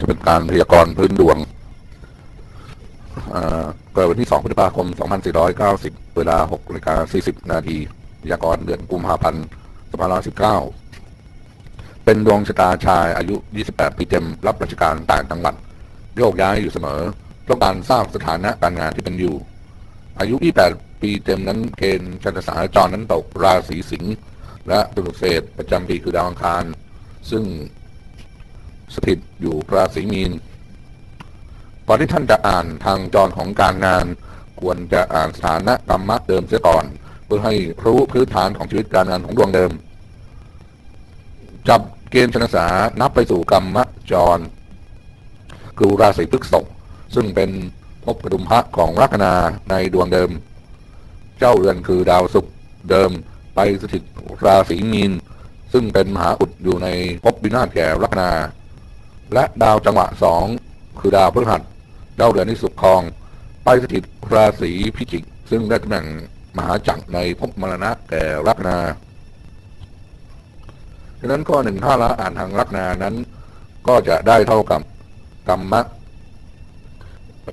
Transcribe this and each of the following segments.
จะเป็นการพยากรณ์พื้นดวงเกิดวันที่ 2 พฤษภาคม 2490 เวลา6นาฬิกา40 นาทีพยากรณ์เดือนกุมภาพันธ์2519 เป็นดวงชะตาชายอายุ 28 ปีเต็ม รับราชการต่างจังหวัด โยกย้ายอยู่เสมอ ต้องการทราบสถานะการงานที่เป็นอยู่ อายุ 28 ปีเต็มนั้นเกณฑ์ชนสาจรนั้นตกราศีสิงห์และตุลเศษประจำปีคือดาวอังคาร ซึ่ง สถิตอยู่ราศีมีนก่อนที่ท่านจะอ่านทางจรของการงาน ควรจะอ่านสถานะกรรมะเดิมเสียก่อน เพื่อให้รู้พื้นฐานของชีวิตการงานของดวงเดิม จับเกณฑ์ชนสานับไปสู่กรรมะจรคือราศีพฤษภซึ่งเป็นภพกดุมพระของลัคนาในดวงเดิม เจ้าเรือนคือดาวศุกร์เดิมไปสถิตราศีมีน ซึ่งเป็นมหาอุดอยู่ในภพวินาศแก่ลัคนา และดาวจังหวะสองคือดาวพฤหัสเจ้าเรือนที่สุขคอง ไปสถิตราศีพิจิก ซึ่งได้ตำแหน่งมหาจักรในภพมรณะแก่ลัคนาฉะนั้นข้อหนึ่งถ้าละอ่านทางลัคนานั้น ก็จะได้เท่ากับกรรมะ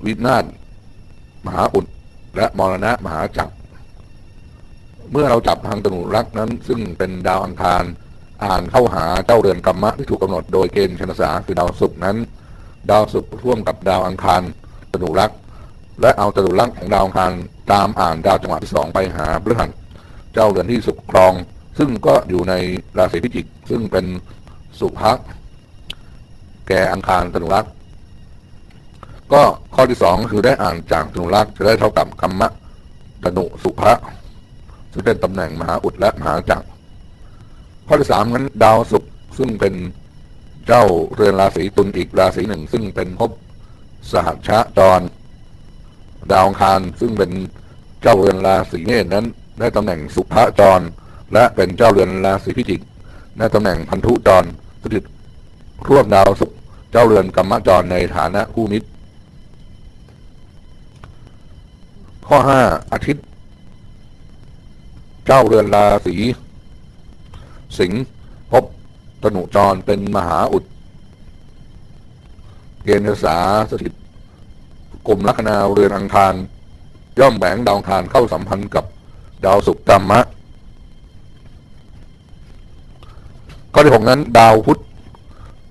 วินาศมหาอุดและมรณะมหาจักร เมื่อเราจับทางตนุรักนั้น ซึ่งเป็นดาวอังคาร อ่านเข้าหาเจ้าเรือนกรรมะที่ถูกกำหนดโดยเกณฑ์ชนสาคือดาวศุกร์นั้น ดาวศุกร์ร่วมกับดาวอังคารตนุรักษ์และเอาตนุรักษ์ของดาวอังคารตามอ่านดาวจังหวะที่สองไปหาพฤหัสเจ้าเรือนที่สุขครอง ซึ่งก็อยู่ในราศีพิจิกซึ่งเป็นสุภะแก่อังคารตนุรักษ์ก็ข้อที่สองคือได้อ่านจากตนุรักษ์จะได้เท่ากับกรรมะตนุสุภะซึ่งเป็นตำแหน่งมหาอุดและมหาจักร ข้อที่สามนั้นดาวศุกร์ซึ่งเป็นเจ้าเรือนราศีตุลอีกราศีหนึ่ง ซึ่งเป็นภพสหัชชะจร ดาวคารซึ่งเป็นเจ้าเรือนราศีเมษนั้น ได้ตำแหน่งสุภะจร และเป็นเจ้าเรือนราศีพิจิกได้ตำแหน่งพันธุจรสถิตร่วมดาวศุกร์เจ้าเรือนกรรมจรในฐานะคู่มิตร ข้อห้าอาทิตย์ เจ้าเรือนราศี สิงห์พบตนุจรเป็นมหาอุด เกณฑ์สาสถิตกลุ่มลัคนาเรือนอังคาร ย่อมแบ่งดาวอังคารเข้าสัมพันธ์กับดาวศุกร์กรรมะข้อที่หกนั้น ดาวพุธ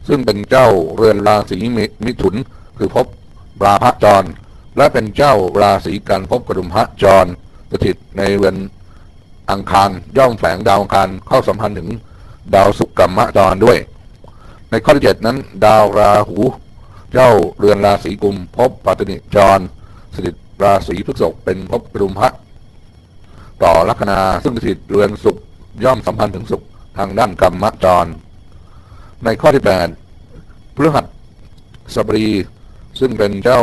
ซึ่งเป็นเจ้าเรือนราศีมิมิถุน คือพบราพะจร และเป็นเจ้าราศีกันพบกระดุมพระจรสถิตในเรือน อังคารย่อมแฝงดาวอังคารเข้าสัมพันธ์ถึงดาวศุกร์กรรมะจรด้วย ในข้อที่เจ็ดนั้น ดาวราหูเจ้าเรือนราศีกุมพบปัตติจรสถิตราศีพฤษภเป็นพบกระดุมพระต่อลัคนาซึ่งสถิตเรือนศุกร์ย่อมสัมพันธ์ถึงศุกร์ทางด้านกรรมะจร ในข้อที่แปดพฤหัสสบดีซึ่งเป็นเจ้า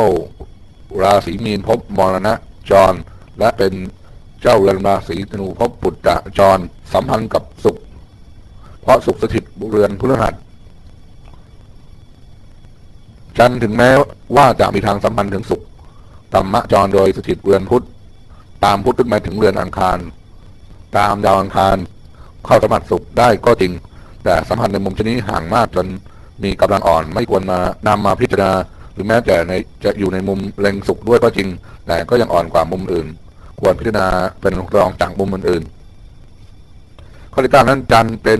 ราศีมีนพบมรณะจร และเป็น เจ้าเรือนราศีธนูพบปุตตะจร สัมพันธ์กับศุกร์เพราะศุกร์สถิตเรือนพฤหัสจันถึงแม้ว่าจะมีทางสัมพันธ์ถึงศุกร์ธรรมะจรโดยสถิตเรือนพุทธตามพุทธขึ้นมาถึงเรือนอังคาร ตามดาวอังคาร เข้าสัมผัสศุกร์ได้ก็จริง แต่สัมพันธ์ในมุมชนิดห่างมากจนมีกำลังอ่อนไม่ควรมานำมาพิจารณา หรือแม้แต่ในจะอยู่ในมุมเล็งศุกร์ด้วยก็จริง แต่ก็ยังอ่อนกว่ามุมอื่น ควรพิจารณาเป็นรองจากมุมอื่นๆข้อที่เก้านั้นจันเป็น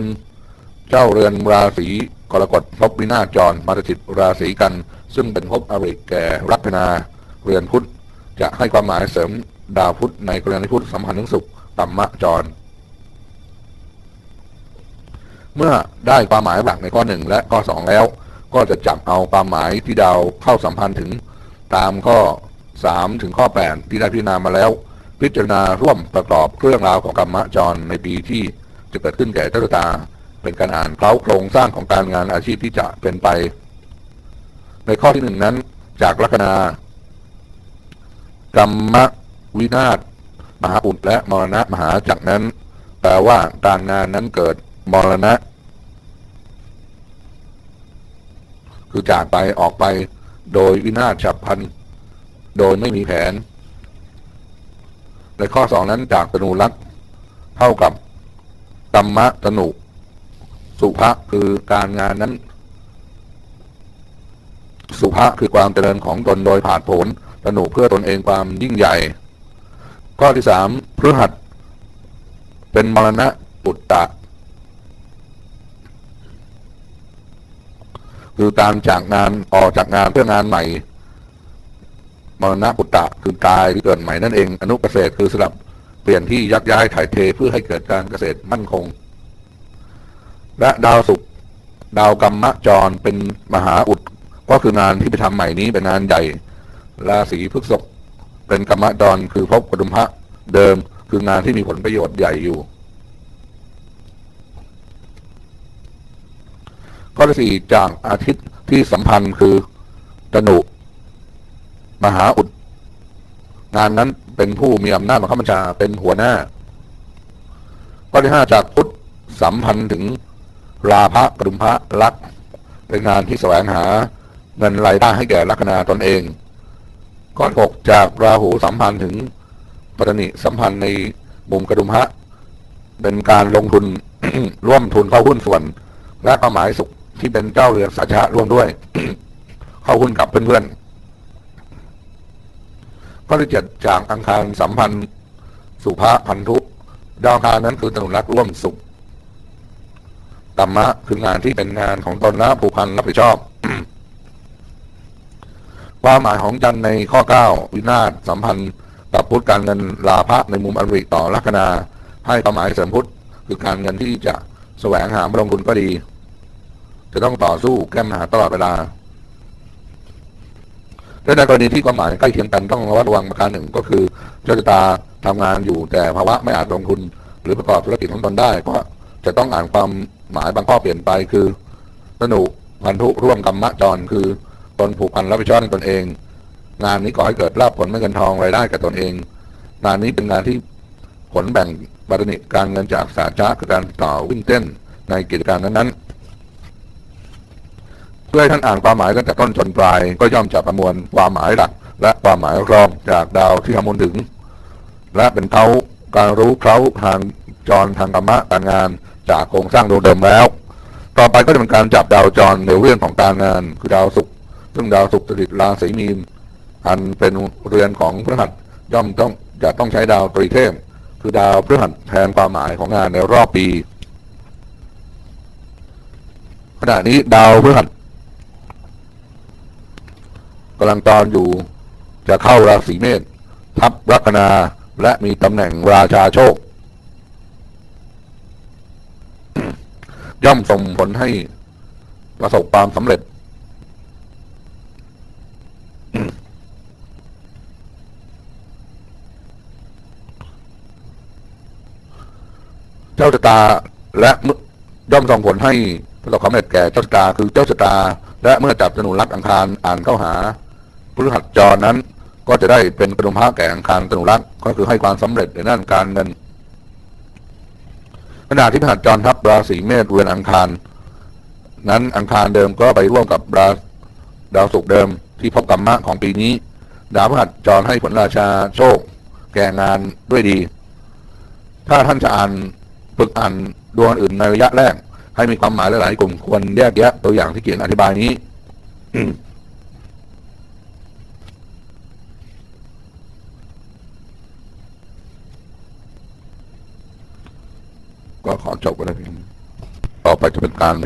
เจ้าเรือนราศีกรกฎพบวินาจรมาสถิตราศีกัน ซึ่งเป็นภพอริแก่ลัคนาเรือนพุทธจะให้ความหมายเสริมดาวพุธในกรณีพุธสัมพันธ์ถึงศุกร์ตัมมะจร เมื่อได้ความหมายหลักในข้อหนึ่งและข้อสองแล้ว ก็จะจับเอาความหมายที่ดาวเข้าสัมพันธ์ถึงตามข้อสามถึงข้อแปดที่ได้พิจารณามาแล้ว พิจารณาร่วมประกอบเรื่องราวของกรรมจรในปีที่จะเกิดขึ้นแก่เจ้าตา เป็นการอ่านเคล้าโครงสร้างของการงานอาชีพที่จะเป็นไป ในข้อที่หนึ่งนั้น จากลัคนากรรมวินาศมหาอุดและมรณะมหาจักนั้นแปลว่าการงานนั้นเกิดมรณะ คือจากไปออกไปโดยวินาศฉับพลัน โดยไม่มีแผน ในข้อสองนั้นจากตนูรักษ์เท่ากับกรรมะตนุ สุภะคือการงานนั้น สุภะคือความเจริญของตนโดยผาดโผนตนุเพื่อตนเองความยิ่งใหญ่ ข้อที่สามพฤหัสเป็นมรณะปุตตะ คือการจากงานออกจากงานเพื่องานใหม่ มรณะปุตตะคือตายหรือเกิดใหม่นั่นเอง อนุเกษตรคือสลับเปลี่ยนที่ยักย้ายถ่ายเทเพื่อให้เกิดการเกษตรมั่นคง และดาวศุกร์ดาวกรรมจรเป็นมหาอุด ก็คืองานที่ไปทำใหม่นี้เป็นงานใหญ่ราศีพฤษภเป็นกรรมจรคือภพปฐุมภะเดิมคืองานที่มีผลประโยชน์ใหญ่อยู่ข้อที่สี่จากอาทิตย์ที่สัมพันธ์คือตนุ มหาอุด งานนั้นเป็นผู้มีอำนาจบังคับบัญชาเป็นหัวหน้าข้อที่ห้าจากพุทธสัมพันธ์ถึงราภะปรุมภะลักเป็นงานที่แสวงหาเงินรายได้ให้แก่ลัคนาตนเองข้อที่หกจากราหูสัมพันธ์ถึงปัตตนิสัมพันธ์ในมุมกระดุมพระเป็นการลงทุนร่วมทุนเข้าหุ้นส่วน และเป้าหมายสุขที่เป็นเจ้าเรือนสัชะร่วมด้วย เข้าหุ้นกับเพื่อนๆ ข้อที่เจ็ดจากอังคารสัมพันธ์สุภะพันธุดาวคารนั้นคือตนุรักร่วมสุขกรรมะคืองานที่เป็นงานของตนและผูกพันรับผิดชอบ ความหมายของจันในข้อ9วินาศสัมพันธ์กับพุทธการเงินลาภะในมุมอริต่อลัคนาให้ความหมายเสริมพุทธคือการเงินที่จะแสวงหามาลงทุนก็ดี จะต้องต่อสู้แก้ปัญหาตลอดเวลา และในกรณีที่ความหมายใกล้เคียงกันต้องระมัดระวังประการหนึ่งก็คือเจ้าชะตาทำงานอยู่แต่ภาวะไม่อาจลงทุน หรือประกอบธุรกิจของตนได้ก็จะต้องอ่านความหมายบางข้อเปลี่ยนไปคือสนุพันธุร่วมกรรมะจรคือตนผูกพันรับผิดชอบในตนเอง งานนี้ก่อให้เกิดลาภผลไม่เงินทองรายได้กับตนเอง งานนี้เป็นงานที่ผลแบ่งบารนิการเงินจากสาจ้าคือการต่อวิ่งเต้นในกิจการนั้นๆ เพื่อให้ท่านอ่านความหมายตั้งแต่ต้นจนปลาย ก็ย่อมจะประมวลความหมายหลัก และความหมายรองจากดาวที่คำนวณถึง และเป็นเขาการรู้เขาทางจรทางกรรมะการงานจากโครงสร้างดวงเดิมแล้ว ต่อไปก็จะเป็นการจับดาวจรในเรื่องของการงานคือดาวศุกร์ซึ่งดาวศุกร์สถิตราศีมีน อันเป็นเรือนของพฤหัสย่อมต้องจะต้องใช้ดาวตรีเทพคือดาวพฤหัสแทนความหมายของงานในรอบปีขณะนี้ดาวพฤหัส กำลังตอนอยู่ จะเข้าราศีเมษทับลัคนาและมีตำแหน่งราชาโชค ย่อมส่งผลให้ประสบความสำเร็จ เจ้าชะตาและเมื่อย่อมส่งผลให้ประสบความสำเร็จแก่เจ้าชะตาคือเจ้าชะตา และเมื่อจับสนุนรักอังคารอ่านเข้าหา ฤหัสจรนั้น ก็จะได้เป็นกระดุมพระแก่อังคารสนุนรักก็คือให้ความสำเร็จในด้านการเงินขณะที่พฤหัสจรทับราศีเมษเรือนอังคาร นั้นอังคารเดิมก็ไปร่วมกับราดาวศุกร์เดิมที่พบกรรมะของปีนี้ ดาวพฤหัสจรให้ผลราชาโชค แก่งานด้วยดี ถ้าท่านจะอ่านฝึกอ่านดวงอื่นในระยะแรก ให้มีความหมายหลายๆกลุ่มควรแยกแยะตัวอย่างที่เขียนอธิบายนี้ ก็ขอจบกันแล้วเพียงต่อไปจะเป็นการ